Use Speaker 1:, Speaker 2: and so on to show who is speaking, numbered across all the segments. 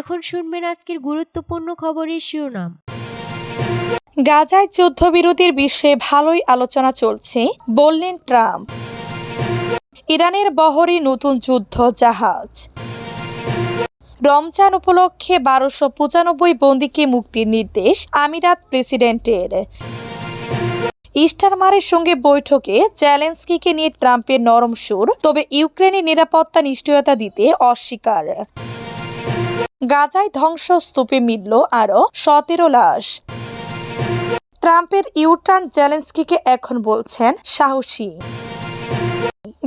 Speaker 1: এখন শুনবেন আজকের গুরুত্বপূর্ণ খবরের শিরোনাম।
Speaker 2: গাজায় যুদ্ধবিরতির বিষয়ে ভালোই আলোচনা চলছে, বললেন ট্রাম্প। ইরানের বহরে নতুন যুদ্ধ জাহাজ। রমজান উপলক্ষে বারোশো পঁচানব্বই বন্দীকে মুক্তির নির্দেশ আমিরাত প্রেসিডেন্টের। ইস্টারমারের সঙ্গে বৈঠকে চ্যালেন্সকিকে নিয়ে ট্রাম্পের নরম সুর, তবে ইউক্রেনের নিরাপত্তা নিশ্চয়তা দিতে অস্বীকার। গাজায় ধ্বংসস্তূপে মিলল আরও সতেরো লাশ। ট্রাম্পের ইউটার্ন জেলেন্সকিকে এখন বলছেন সাহসী।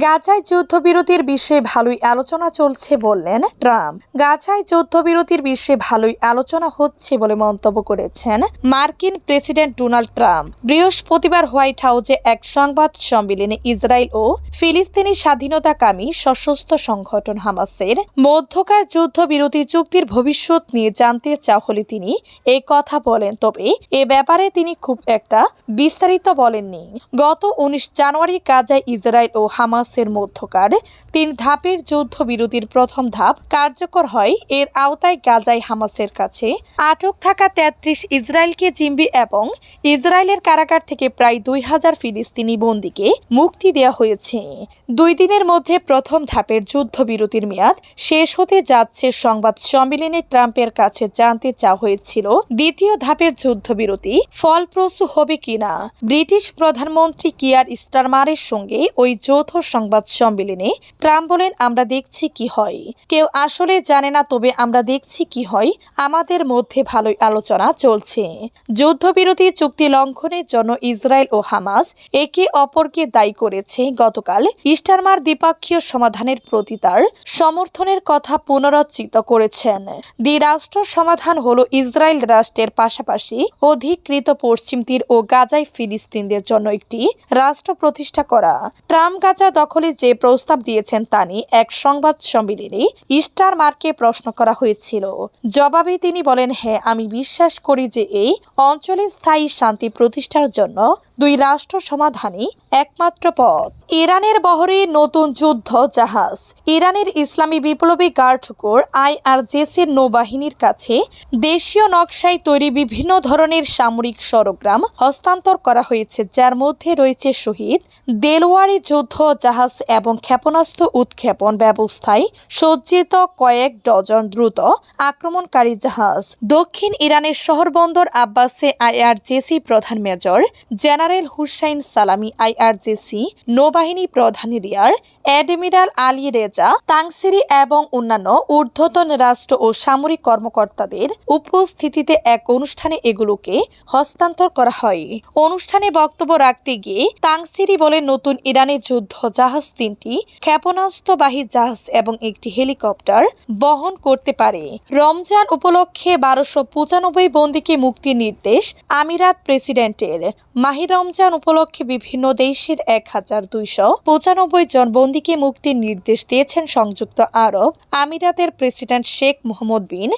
Speaker 2: গাজায় যুদ্ধবিরতির বিষয়ে ভালোই আলোচনা চলছে বললেন ট্রাম্প। গাজায় যুদ্ধবিরতির বিষয়ে ভালোই আলোচনা হচ্ছে বলে মন্তব্য করেছেন মার্কিন প্রেসিডেন্ট ডোনাল্ড ট্রাম্প। বৃহস্পতিবার হোয়াইট হাউসে এক সংবাদ সম্মেলনে ইসরায়েল ও ফিলিস্তিনি স্বাধীনতাকামী সশস্ত্র সংগঠন হামাসের মধ্যকার যুদ্ধবিরতি চুক্তির ভবিষ্যৎ নিয়ে জানতে চাওয়া হলে তিনি এই কথা বলেন। তবে এ ব্যাপারে তিনি খুব একটা বিস্তারিত বলেননি। গত উনিশ জানুয়ারি গাজায় ইসরায়েল ও হামাসের মধ্যকার তিন ধাপের যুদ্ধবিরতির প্রথম ধাপ কার্যকর হয় এর আওতায় গাজায় হামাসের কাছে। আটক থাকা তেত্রিশ ইসরায়েলকে জিম্বি এবং ইসরায়েলের কারাগার থেকে প্রায় দুই হাজার ফিলিস্তিনি বন্দীকে মুক্তি দেওয়া হয়েছে। দুই দিনের মধ্যে প্রথম ধাপের যুদ্ধবিরতির মেয়াদ শেষ হতে যাচ্ছে সংবাদ সম্মেলনে ট্রাম্পের কাছে জানতে চাওয়া হয়েছিল দ্বিতীয় ধাপের যুদ্ধবিরতি ফলপ্রসূ হবে কিনা। ব্রিটিশ প্রধানমন্ত্রী কিয়ার স্টারমারের সঙ্গে ওই যৌথ সংবাদ সম্মেলনে ট্রাম্প বলেন, আমরা দেখছি কি হয়। কেউ আসলে জানে না, তবে আমরা দেখছি কি হয়। আমাদের মধ্যে ভালোই আলোচনা চলছে। যুদ্ধবিরতি চুক্তি লঙ্ঘনের জন্য ইসরায়েল ও হামাস একে অপরকে দায়ী করেছে। গতকাল ইস্টারমার দ্বিপাক্ষীয় সমাধানের প্রতি তার সমর্থনের কথা পুনরুচ্চিত করেছেন। দ্বিরাষ্ট্র সমাধান হলো ইসরায়েল রাষ্ট্রের পাশাপাশি অধিকৃত পশ্চিম তীর ও গাজায় ফিলিস্তিনদের জন্য একটি রাষ্ট্র প্রতিষ্ঠা করা। ট্রাম্প গাজা দখলে যে প্রস্তাব দিয়েছেন তা নিয়ে এক সংবাদ সম্মেলনে ইস্টার মার্কে প্রশ্ন করা হয়েছিল। জবাবে তিনি বলেন হ্যাঁ আমি বিশ্বাস করি যে এই অঞ্চলে স্থায়ী শান্তি প্রতিষ্ঠার জন্য দুই রাষ্ট্র সমাধানই একমাত্র পথ। ইরানের বহরে নতুন যুদ্ধ জাহাজ, ইরানের ইসলামী বিপ্লবী গার্ড কোর আইআরজেসির নৌবাহিনীর কাছে দেশীয় নকশায় তৈরি বিভিন্ন ধরনের সামরিক সরগ্রাম হস্তান্তর করা হয়েছে, যার মধ্যে রয়েছে শহীদ দেলওয়ারি যুদ্ধ জাহাজ এবং ক্ষেপণাস্ত্র উৎক্ষেপণ ব্যবস্থায় সজ্জিত কয়েক ডজন দ্রুত আক্রমণকারী জাহাজ। দক্ষিণ ইরানের শহরবন্দর আব্বাসে আইআরজেসি প্রধান মেজর জেনারেল হুসাইন সালামি আইআরজেসি নৌবাহিনী প্রধান rear admiral Ali Reza, Tangsiri এবং অন্যান্য ঊর্ধ্বতন রাষ্ট্র ও সামরিক কর্মকর্তাদের উপস্থিতিতে এক অনুষ্ঠানে এগুলোকে হস্তান্তর করা হয়। অনুষ্ঠানে বক্তব্য রাখতে গিয়ে তাংসিরি বলে নতুন ইরানের যুদ্ধ জাহাজ তিনটি ক্ষেপণাস্ত্রবাহী জাহাজ এবং একটি হেলিকপ্টার বহন করতে পারে। রমজান উপলক্ষে বারোশো পঁচানব্বই বন্দীকে মুক্তির নির্দেশ আমিরাত প্রেসিডেন্টের। মাহি রমজান উপলক্ষে বিভিন্ন দেশের এক হাজার দুইশো পঁচানব্বই জন বন্দীকে মুক্তির নির্দেশ দিয়েছেন সংযুক্ত আরব আমিরাতের president Sheikh Mohammed bin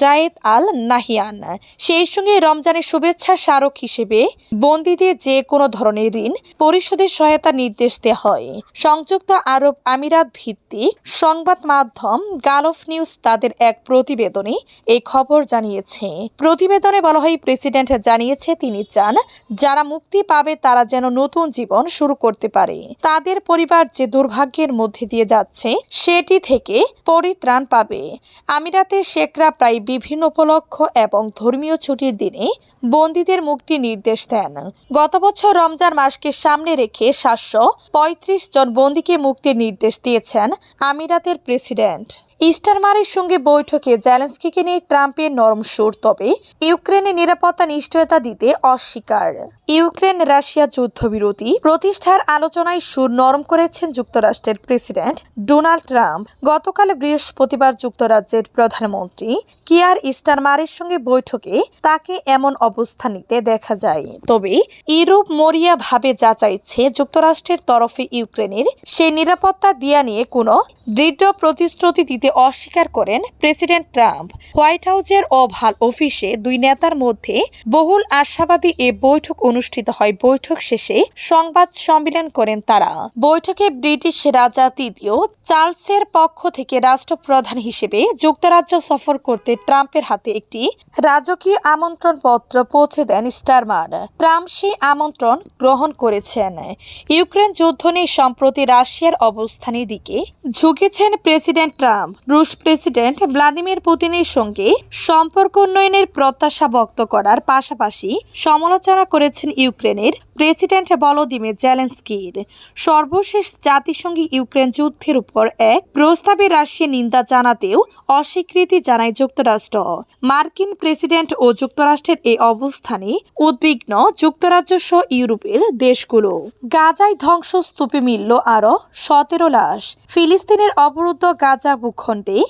Speaker 2: Zayed Al Nahyan. সেই সঙ্গে রমজানের শুভেচ্ছা স্মারক হিসেবে বন্দীদের যে কোনো ধরনের ঋণ পরিশোধের সহায়তা নির্দেশ দেওয়া হয়। সংযুক্ত আরব আমিরাত ভিত্তিক সংবাদ মাধ্যম গালফ নিউজ তাদের এক প্রতিবেদনে এই খবর জানিয়েছে। প্রতিবেদনে বলা হয়, প্রেসিডেন্ট জানিয়েছে, তিনি চান যারা মুক্তি পাবে তারা যেন নতুন জীবন শুরু করতে পারে। তাদের পরিবার যে দুর্ভাগ্যের মধ্যে দিয়ে যাচ্ছে, সেটি থেকে পরিত্রাণ পাবে। আমিরাতে শেখরা প্রায় বিভিন্ন উপলক্ষ এবং ধর্মীয় ছুটির দিনে বন্দীদের মুক্তি নির্দেশ দেন। গত বছর রমজান মাসকে সামনে রেখে সাতশো পঁয়ত্রিশ জন বন্দীকে মুক্তির নির্দেশ দিয়েছেন আমিরাতের প্রেসিডেন্ট। ইস্টারমারের সঙ্গে বৈঠকে জেলেন্সকিকে নিয়ে ট্রাম্পের নরম সুর, তবে ইউক্রেনের নিরাপত্তা নিশ্চয়তা দিতে অস্বীকার। ইউক্রেন রাশিয়া যুদ্ধবিরতি প্রতিষ্ঠার আলোচনায় সুর নরম করেছেন যুক্তরাষ্ট্রের প্রেসিডেন্ট ডোনাল্ড ট্রাম্প। গতকাল বৃহস্পতিবার যুক্তরাজ্যের প্রধানমন্ত্রী কিয়ার ইস্টারমারের সঙ্গে বৈঠকে তাকে এমন অবস্থা নিতে দেখা যায়। তবে ইউরোপ মরিয়া ভাবে যা চাইছে যুক্তরাষ্ট্রের তরফে ইউক্রেনের সেই নিরাপত্তা দিয়া নিয়ে কোনো দৃঢ় প্রতিশ্রুতি দিতে নিতে অস্বীকার করেন প্রেসিডেন্ট ট্রাম্প। হোয়াইট হাউসের ওভাল অফিসে দুই নেতার মধ্যে বহুল আশাবাদী এ বৈঠক অনুষ্ঠিত হয়। বৈঠক শেষে সংবাদ সম্মেলন করেন তারা। বৈঠকে ব্রিটিশ রাজা তৃতীয় চার্লসের পক্ষ থেকে রাষ্ট্রপ্রধান হিসেবে যুক্তরাজ্য সফর করতে ট্রাম্পের হাতে একটি রাজকীয় আমন্ত্রণ পত্র পৌঁছে দেন স্টারমার। ট্রাম্প সেই আমন্ত্রণ গ্রহণ করেছেন। ইউক্রেন যুদ্ধ নিয়ে সম্প্রতি রাশিয়ার অবস্থানের দিকে ঝুঁকেছেন প্রেসিডেন্ট ট্রাম্প। রুশ প্রেসিডেন্ট ভ্লাদিমির পুতিনের সঙ্গে সম্পর্ক উন্নয়নের প্রত্যাশা ব্যক্ত করার পাশাপাশি সমালোচনা করেছেন ইউক্রেনের প্রেসিডেন্ট ভলোদিমির জেলেন্সকির। সর্বশেষ জাতিসংঘে ইউক্রেন যুদ্ধের উপর এক প্রস্তাবে রাশিয়া নিন্দা জানাতেও অস্বীকৃতি জানায় যুক্তরাষ্ট্র। মার্কিন প্রেসিডেন্ট ও যুক্তরাষ্ট্রের এই অবস্থানে উদ্বিগ্ন যুক্তরাজ্য সহ ইউরোপের দেশগুলো। গাজায় ধ্বংসস্তূপে মিলল আরও সতেরো লাশ। ফিলিস্তিনের অবরুদ্ধ গাজা ভূখণ্ডে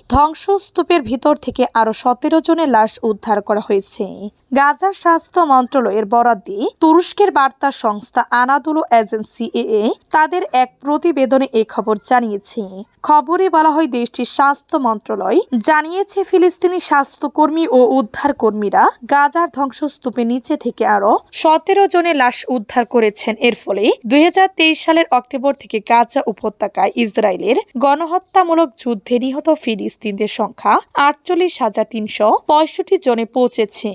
Speaker 2: ধ্বংসস্তূপের ভিতর থেকে আরও সতেরো জনের লাশ উদ্ধার করা হয়েছে। গাজার স্বাস্থ্য মন্ত্রণালয়ের বরাদ দিয়ে তুরস্কের বার্তা সংস্থা আনাদুলো এজেন্সি এ তাদের এক প্রতিবেদনে এ খবর জানিয়েছে। খবরে বলা হয়, দেশটির স্বাস্থ্য মন্ত্রণালয় জানিয়েছে, ফিলিস্তিনি স্বাস্থ্যকর্মী ও উদ্ধার কর্মীরা গাজার ধ্বংসস্তূপের নিচে থেকে আরও সতেরো জনের লাশ উদ্ধার করেছেন। এর ফলে দুই হাজার তেইশ সালের অক্টোবর থেকে গাজা উপত্যকায় ইসরায়েলের গণহত্যামূলক যুদ্ধে নিহত ফিলিস্তিনদের সংখ্যা আটচল্লিশ হাজার তিনশো পঁয়ষট্টি জনে পৌঁছেছে।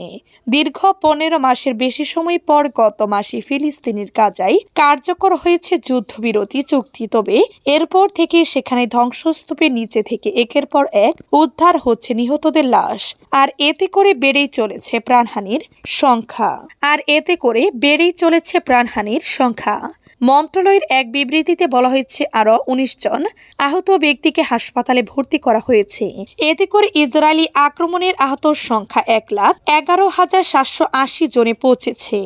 Speaker 2: দীর্ঘ পনেরো মাসের বেশি সময় পর গত মাসে ফিলিস্তিনের কাজাই কার্যকর হয়েছে যুদ্ধবিরতি চুক্তি। তবে এরপর থেকে সেখানে ধ্বংসস্তূপের নিচে থেকে একের পর এক উদ্ধার হচ্ছে নিহতদের লাশ, আর এতে করে বেড়েই চলেছে প্রাণহানির সংখ্যা। আর এতে করে বেড়েই চলেছে প্রাণহানির সংখ্যা। মন্ত্রণালয়ের এক বিবৃতিতে বলা হয়েছে, আরও উনিশ জন আহত ব্যক্তিকে হাসপাতালে ভর্তি করা হয়েছে। এতে করে ইসরায়েলি আক্রমণের আহতর সংখ্যা এক লাখ এগারো হাজার সাতশো আশি জনে পৌঁছেছে।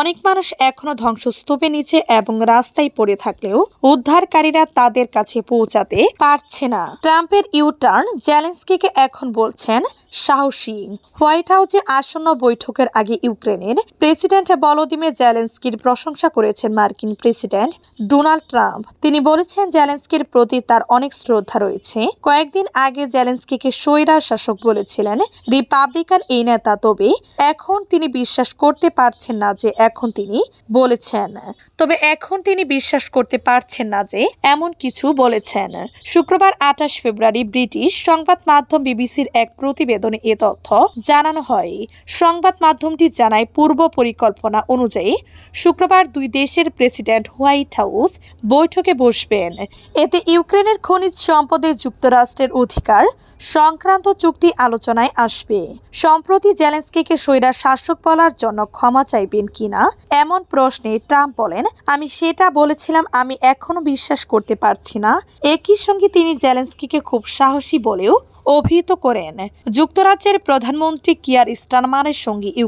Speaker 2: অনেক মানুষ এখনও ধ্বংসস্তূপের নিচে এবং রাস্তায় পড়ে থাকলেও উদ্ধারকারীরা তাদের কাছে পৌঁছাতে পারছে না। ট্রাম্পের ইউটার্ন জেলেন্সকিকে এখন বলছেন, সাহসী। হোয়াইট হাউসে আসন্ন বৈঠকের আগে ইউক্রেনের প্রেসিডেন্ট ভলোদিমির জেলেন্সকির প্রশংসা করেছেন মার্কিন প্রেসিডেন্ট। Donald Trump. তিনি বলেছেন জেলেন্সকির প্রতি তার অনেক শ্রদ্ধা রয়েছে। কয়েকদিন আগে জেলেন্সকিকে স্বৈরা শাসক বলেছিলেন রিপাবলিকান এই নেতা, তবে এখন তিনি বিশ্বাস করতে পারছেন না যে এখন তিনি বলেছেন। তবে এখন তিনি বিশ্বাস করতে পারছেন না যে এমন কিছু বলেছেন। শুক্রবার আঠাশ ফেব্রুয়ারি ব্রিটিশ সংবাদ মাধ্যম বিবিসির এক প্রতিবেদনে এ তথ্য জানানো হয়। সংবাদ মাধ্যমটি জানায় পূর্ব পরিকল্পনা অনুযায়ী শুক্রবার দুই দেশের প্রেসিডেন্ট হোয়াইট হাউস বৈঠকে বসবেন। এতে ইউক্রেনের খনিজ সম্পদে যুক্তরাষ্ট্রের অধিকার, সংক্রান্ত চুক্তি আলোচনায় আসবে। সম্প্রতি জেলেন্সকিকে স্বৈরা শাসক বলার জন্য ক্ষমা চাইবেন কিনা এমন প্রশ্নে ট্রাম্প বলেন, আমি সেটা বলেছিলাম, আমি এখনও বিশ্বাস করতে পারছি না। একই সঙ্গে তিনি জেলেন্সকিকে খুব সাহসী বলেও অভিহিত করেন। যুক্তরাজ্যের প্রধানমন্ত্রী কিয়ার স্টারমারের সঙ্গে